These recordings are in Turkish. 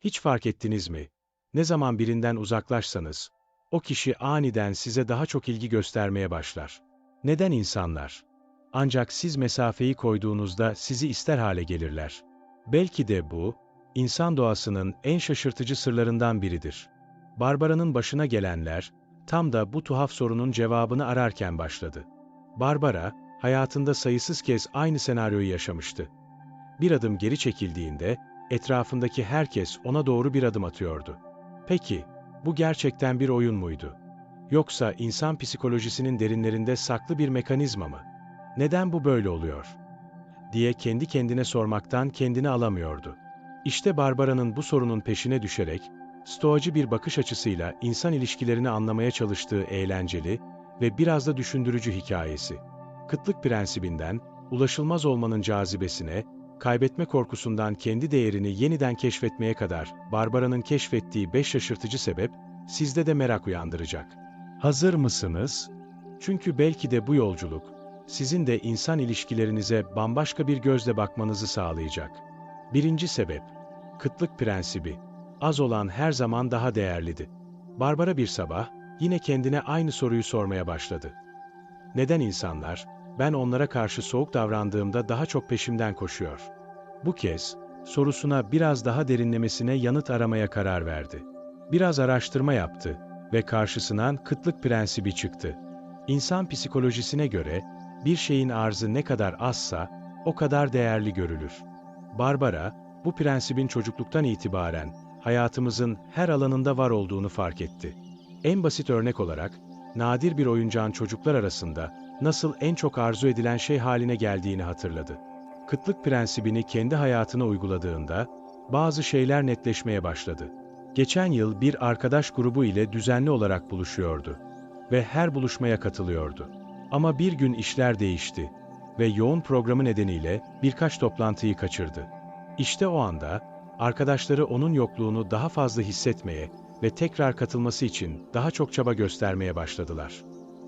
Hiç fark ettiniz mi? Ne zaman birinden uzaklaşsanız, o kişi aniden size daha çok ilgi göstermeye başlar. Neden insanlar? Ancak siz mesafeyi koyduğunuzda sizi ister hale gelirler. Belki de bu, insan doğasının en şaşırtıcı sırlarından biridir. Barbara'nın başına gelenler, tam da bu tuhaf sorunun cevabını ararken başladı. Barbara, hayatında sayısız kez aynı senaryoyu yaşamıştı. Bir adım geri çekildiğinde, etrafındaki herkes ona doğru bir adım atıyordu. Peki, bu gerçekten bir oyun muydu? Yoksa insan psikolojisinin derinlerinde saklı bir mekanizma mı? Neden bu böyle oluyor? diye kendi kendine sormaktan kendini alamıyordu. İşte Barbara'nın bu sorunun peşine düşerek, stoacı bir bakış açısıyla insan ilişkilerini anlamaya çalıştığı eğlenceli ve biraz da düşündürücü hikayesi. Kıtlık prensibinden, ulaşılmaz olmanın cazibesine, kaybetme korkusundan kendi değerini yeniden keşfetmeye kadar Barbara'nın keşfettiği beş şaşırtıcı sebep, sizde de merak uyandıracak. Hazır mısınız? Çünkü belki de bu yolculuk, sizin de insan ilişkilerinize bambaşka bir gözle bakmanızı sağlayacak. Birinci sebep, kıtlık prensibi. Az olan her zaman daha değerlidi. Barbara bir sabah, yine kendine aynı soruyu sormaya başladı. Neden insanlar, ben onlara karşı soğuk davrandığımda daha çok peşimden koşuyor? Bu kez, sorusuna biraz daha derinlemesine yanıt aramaya karar verdi. Biraz araştırma yaptı ve karşısına kıtlık prensibi çıktı. İnsan psikolojisine göre, bir şeyin arzı ne kadar azsa, o kadar değerli görülür. Barbara, bu prensibin çocukluktan itibaren hayatımızın her alanında var olduğunu fark etti. En basit örnek olarak, nadir bir oyuncağın çocuklar arasında nasıl en çok arzu edilen şey haline geldiğini hatırladı. Kıtlık prensibini kendi hayatına uyguladığında, bazı şeyler netleşmeye başladı. Geçen yıl bir arkadaş grubu ile düzenli olarak buluşuyordu ve her buluşmaya katılıyordu. Ama bir gün işler değişti ve yoğun programı nedeniyle birkaç toplantıyı kaçırdı. İşte o anda, arkadaşları onun yokluğunu daha fazla hissetmeye ve tekrar katılması için daha çok çaba göstermeye başladılar.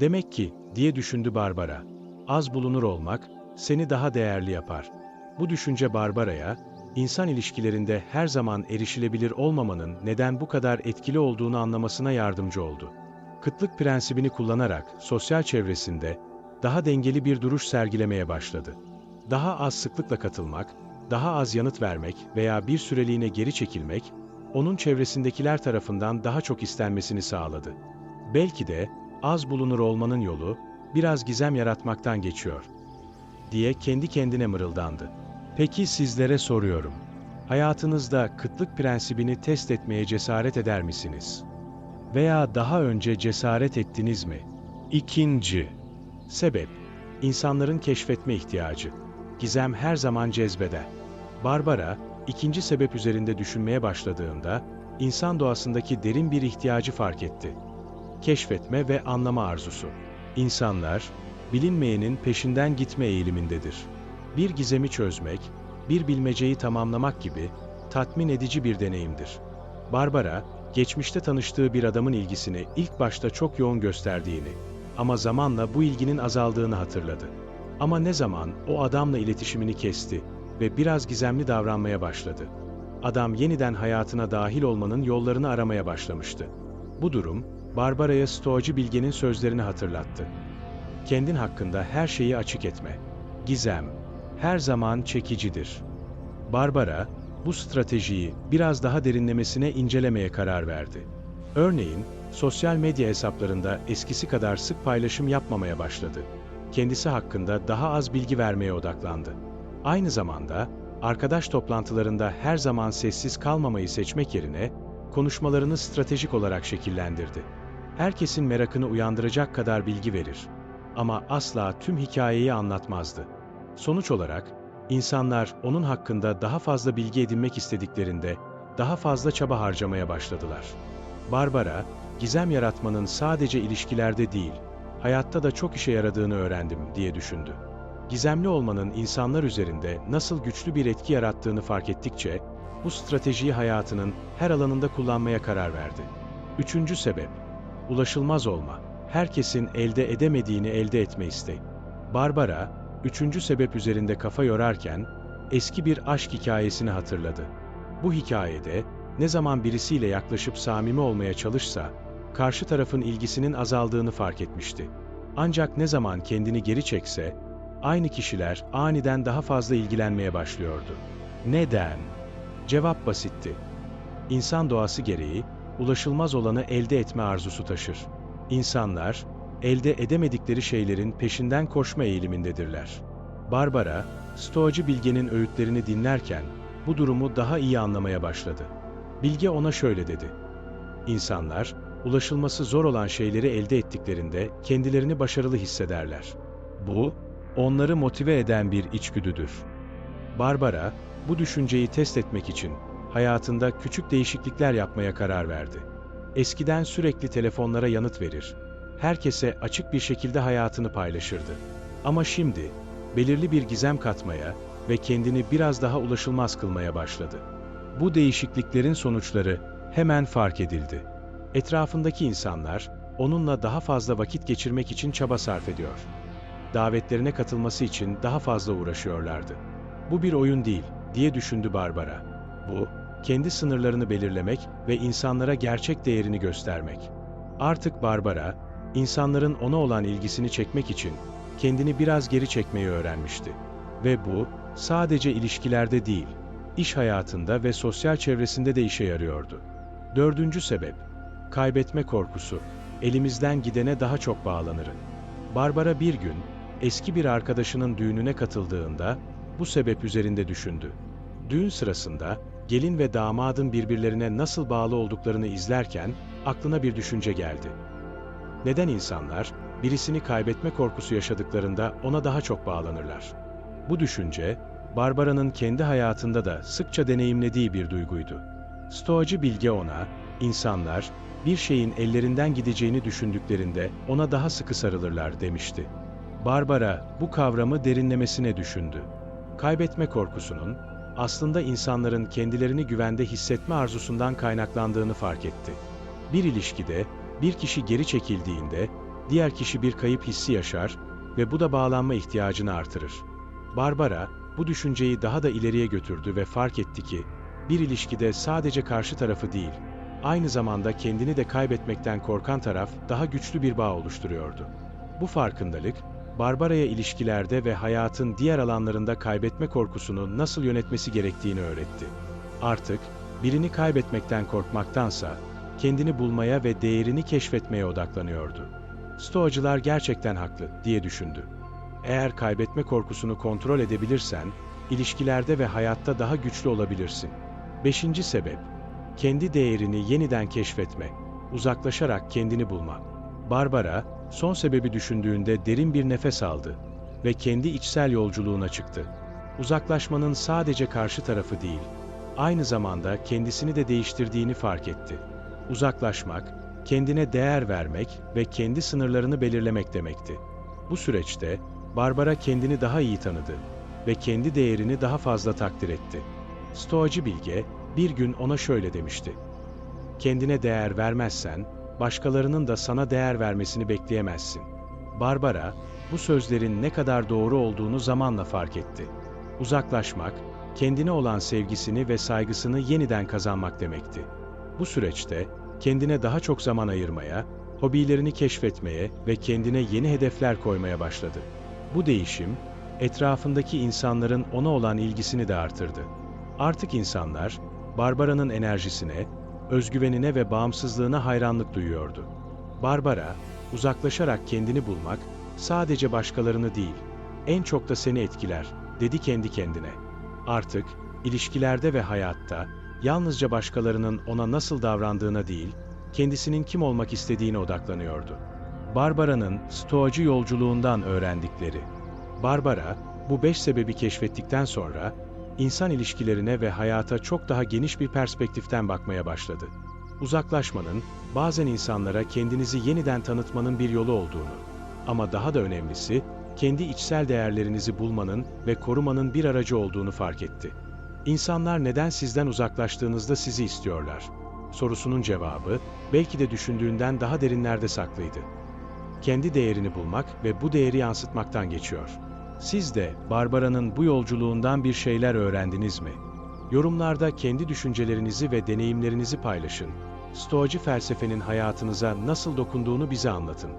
Demek ki, diye düşündü Barbara, az bulunur olmak, seni daha değerli yapar. Bu düşünce Barbara'ya, insan ilişkilerinde her zaman erişilebilir olmamanın neden bu kadar etkili olduğunu anlamasına yardımcı oldu. Kıtlık prensibini kullanarak sosyal çevresinde daha dengeli bir duruş sergilemeye başladı. Daha az sıklıkla katılmak, daha az yanıt vermek veya bir süreliğine geri çekilmek, onun çevresindekiler tarafından daha çok istenmesini sağladı. Belki de az bulunur olmanın yolu biraz gizem yaratmaktan geçiyor diye kendi kendine mırıldandı. Peki sizlere soruyorum. Hayatınızda kıtlık prensibini test etmeye cesaret eder misiniz? Veya daha önce cesaret ettiniz mi? İkinci sebep insanların keşfetme ihtiyacı. Gizem her zaman cezbeder. Barbara, ikinci sebep üzerinde düşünmeye başladığında, insan doğasındaki derin bir ihtiyacı fark etti. Keşfetme ve anlama arzusu. İnsanlar, bilinmeyenin peşinden gitme eğilimindedir. Bir gizemi çözmek, bir bilmeceyi tamamlamak gibi tatmin edici bir deneyimdir. Barbara, geçmişte tanıştığı bir adamın ilgisini ilk başta çok yoğun gösterdiğini ama zamanla bu ilginin azaldığını hatırladı. Ama ne zaman o adamla iletişimini kesti ve biraz gizemli davranmaya başladı. Adam yeniden hayatına dahil olmanın yollarını aramaya başlamıştı. Bu durum, Barbara'ya stoacı bilgenin sözlerini hatırlattı. Kendin hakkında her şeyi açık etme. Gizem, her zaman çekicidir. Barbara, bu stratejiyi biraz daha derinlemesine incelemeye karar verdi. Örneğin, sosyal medya hesaplarında eskisi kadar sık paylaşım yapmamaya başladı. Kendisi hakkında daha az bilgi vermeye odaklandı. Aynı zamanda, arkadaş toplantılarında her zaman sessiz kalmamayı seçmek yerine, konuşmalarını stratejik olarak şekillendirdi. Herkesin merakını uyandıracak kadar bilgi verir. Ama asla tüm hikayeyi anlatmazdı. Sonuç olarak, insanlar onun hakkında daha fazla bilgi edinmek istediklerinde, daha fazla çaba harcamaya başladılar. Barbara, gizem yaratmanın sadece ilişkilerde değil, hayatta da çok işe yaradığını öğrendim diye düşündü. Gizemli olmanın insanlar üzerinde nasıl güçlü bir etki yarattığını fark ettikçe, bu stratejiyi hayatının her alanında kullanmaya karar verdi. Üçüncü sebep, ulaşılmaz olma. Herkesin elde edemediğini elde etme isteği. Barbara, üçüncü sebep üzerinde kafa yorarken, eski bir aşk hikayesini hatırladı. Bu hikayede, ne zaman birisiyle yaklaşıp samimi olmaya çalışsa, karşı tarafın ilgisinin azaldığını fark etmişti. Ancak ne zaman kendini geri çekse, aynı kişiler aniden daha fazla ilgilenmeye başlıyordu. Neden? Cevap basitti. İnsan doğası gereği, ulaşılmaz olanı elde etme arzusu taşır. İnsanlar, elde edemedikleri şeylerin peşinden koşma eğilimindedirler. Barbara, Stoacı Bilge'nin öğütlerini dinlerken, bu durumu daha iyi anlamaya başladı. Bilge ona şöyle dedi. İnsanlar, ulaşılması zor olan şeyleri elde ettiklerinde kendilerini başarılı hissederler. Bu, onları motive eden bir içgüdüdür. Barbara, bu düşünceyi test etmek için hayatında küçük değişiklikler yapmaya karar verdi. Eskiden sürekli telefonlara yanıt verir. Herkese açık bir şekilde hayatını paylaşırdı. Ama şimdi belirli bir gizem katmaya ve kendini biraz daha ulaşılmaz kılmaya başladı. Bu değişikliklerin sonuçları hemen fark edildi. Etrafındaki insanlar onunla daha fazla vakit geçirmek için çaba sarf ediyor. Davetlerine katılması için daha fazla uğraşıyorlardı. Bu bir oyun değil, diye düşündü Barbara. Bu, kendi sınırlarını belirlemek ve insanlara gerçek değerini göstermek. Artık Barbara, insanların ona olan ilgisini çekmek için kendini biraz geri çekmeyi öğrenmişti. Ve bu, sadece ilişkilerde değil, iş hayatında ve sosyal çevresinde de işe yarıyordu. Dördüncü sebep, kaybetme korkusu. Elimizden gidene daha çok bağlanırım. Barbara bir gün, eski bir arkadaşının düğününe katıldığında, bu sebep üzerinde düşündü. Düğün sırasında, gelin ve damadın birbirlerine nasıl bağlı olduklarını izlerken, aklına bir düşünce geldi. Neden insanlar, birisini kaybetme korkusu yaşadıklarında ona daha çok bağlanırlar? Bu düşünce, Barbara'nın kendi hayatında da sıkça deneyimlediği bir duyguydu. Stoacı bilge ona, insanlar, bir şeyin ellerinden gideceğini düşündüklerinde ona daha sıkı sarılırlar demişti. Barbara bu kavramı derinlemesine düşündü. Kaybetme korkusunun, aslında insanların kendilerini güvende hissetme arzusundan kaynaklandığını fark etti. Bir ilişkide, bir kişi geri çekildiğinde, diğer kişi bir kayıp hissi yaşar ve bu da bağlanma ihtiyacını artırır. Barbara, bu düşünceyi daha da ileriye götürdü ve fark etti ki, bir ilişkide sadece karşı tarafı değil, aynı zamanda kendini de kaybetmekten korkan taraf daha güçlü bir bağ oluşturuyordu. Bu farkındalık, Barbara'ya ilişkilerde ve hayatın diğer alanlarında kaybetme korkusunu nasıl yönetmesi gerektiğini öğretti. Artık, birini kaybetmekten korkmaktansa, kendini bulmaya ve değerini keşfetmeye odaklanıyordu. Stoacılar gerçekten haklı, diye düşündü. Eğer kaybetme korkusunu kontrol edebilirsen, ilişkilerde ve hayatta daha güçlü olabilirsin. Beşinci sebep, kendi değerini yeniden keşfetme, uzaklaşarak kendini bulma. Barbara, son sebebi düşündüğünde derin bir nefes aldı ve kendi içsel yolculuğuna çıktı. Uzaklaşmanın sadece karşı tarafı değil, aynı zamanda kendisini de değiştirdiğini fark etti. Uzaklaşmak, kendine değer vermek ve kendi sınırlarını belirlemek demekti. Bu süreçte, Barbara kendini daha iyi tanıdı ve kendi değerini daha fazla takdir etti. Stoacı bilge, bir gün ona şöyle demişti. Kendine değer vermezsen, başkalarının da sana değer vermesini bekleyemezsin. Barbara, bu sözlerin ne kadar doğru olduğunu zamanla fark etti. Uzaklaşmak, kendine olan sevgisini ve saygısını yeniden kazanmak demekti. Bu süreçte, kendine daha çok zaman ayırmaya, hobilerini keşfetmeye ve kendine yeni hedefler koymaya başladı. Bu değişim, etrafındaki insanların ona olan ilgisini de artırdı. Artık insanlar, Barbara'nın enerjisine, özgüvenine ve bağımsızlığına hayranlık duyuyordu. Barbara, uzaklaşarak kendini bulmak, sadece başkalarını değil, en çok da seni etkiler, dedi kendi kendine. Artık, ilişkilerde ve hayatta, yalnızca başkalarının ona nasıl davrandığına değil, kendisinin kim olmak istediğine odaklanıyordu. Barbara'nın stoacı yolculuğundan öğrendikleri. Barbara, bu beş sebebi keşfettikten sonra, insan ilişkilerine ve hayata çok daha geniş bir perspektiften bakmaya başladı. Uzaklaşmanın, bazen insanlara kendinizi yeniden tanıtmanın bir yolu olduğunu, ama daha da önemlisi, kendi içsel değerlerinizi bulmanın ve korumanın bir aracı olduğunu fark etti. İnsanlar neden sizden uzaklaştığınızda sizi istiyorlar? Sorusunun cevabı, belki de düşündüğünden daha derinlerde saklıydı. Kendi değerini bulmak ve bu değeri yansıtmaktan geçiyor. Siz de Barbara'nın bu yolculuğundan bir şeyler öğrendiniz mi? Yorumlarda kendi düşüncelerinizi ve deneyimlerinizi paylaşın. Stoacı felsefenin hayatınıza nasıl dokunduğunu bize anlatın.